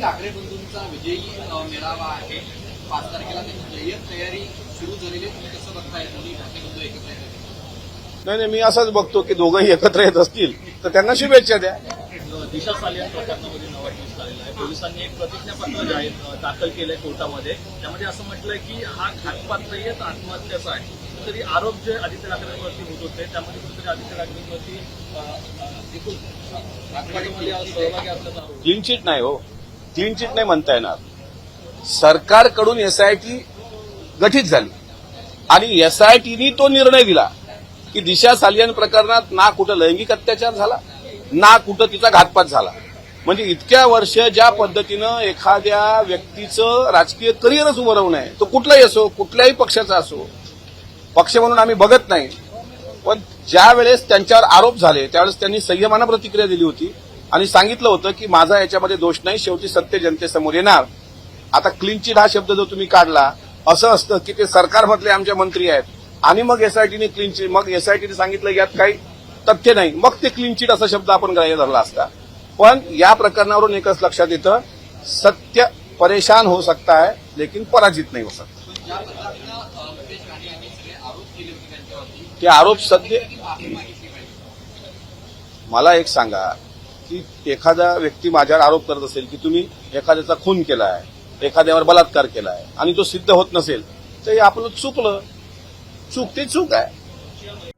ठाकरे बंधूंचा विजयी मेळावा आहे. पाच तारखेला त्यांची जय्यत तयारी सुरू झालेली तुम्ही कसं बघताय? दोन्ही ठाकरे बंधू एकत्र आहेत. नाही नाही मी असंच बघतो की दोघंही एकत्र येत असतील तर त्यांना शुभेच्छा द्या. दिशा सालियन प्रकरणामध्ये नवा ट्विस्ट आलेला आहे. पोलिसांनी एक प्रतिज्ञापत्र जाहीर दाखल केलंय कोर्टामध्ये. त्यामध्ये असं म्हटलंय की हा घातपातही आत्महत्याचा आहे. कुठेतरी आरोप जे आदित्य ठाकरेंवरती होत होते त्यामध्ये कुठेतरी आदित्य ठाकरेंवरती एकूण सहभागी असल्याचा आरोप. क्लीन चिट नाही हो. क्लीन चिट नाही म्हणता येणार. सरकारकडून एसआयटी गठीत झाली. आणि एसआयटीनी तो निर्णय दिला की दिशा सालियन प्रकरणात ना कुठं लैंगिक अत्याचार झाला ना कुठं तिचा घातपात झाला. म्हणजे इतक्या वर्ष ज्या पद्धतीनं एखाद्या व्यक्तीचं राजकीय करिअरच उभं राहू नये तो कुठलाही असो कुठल्याही पक्षाचा असो पक्ष म्हणून आम्ही बघत नाही. पण ज्या वेळेस त्यांच्यावर आरोप झाले त्यावेळेस त्यांनी संयमानं प्रतिक्रिया दिली होती. आणि सांगितलं होतं की माझा याच्यामध्ये दोष नाही शेवटी सत्य जनतेसमोर येणार. आता क्लीन चिट हा शब्द जो तुम्ही काढला असं असतं की ते सरकारमधले आमचे मंत्री आहेत. आणि मग एसआयटीने क्लीन चिट मग एसआयटीने सांगितलं यात काही तथ्य नाही. मग ते क्लीन चिट असा शब्द आपण ग्राह्य धरला असता. पण या प्रकरणावरून एकच लक्षात येतं सत्य परेशान हो सकता है लेकिन पराजित नाही हो सकता ते आरोप सत्य मला एक सांगा. की एखादा व्यक्ती माझ्यावर आरोप करत असेल की तुम्ही एखाद्याचा खून केला आहे एखाद्यावर बलात्कार केला आहे आणि तो सिद्ध होत नसेल तर हे आपलं चुकलं. चूक ते चूक आहे.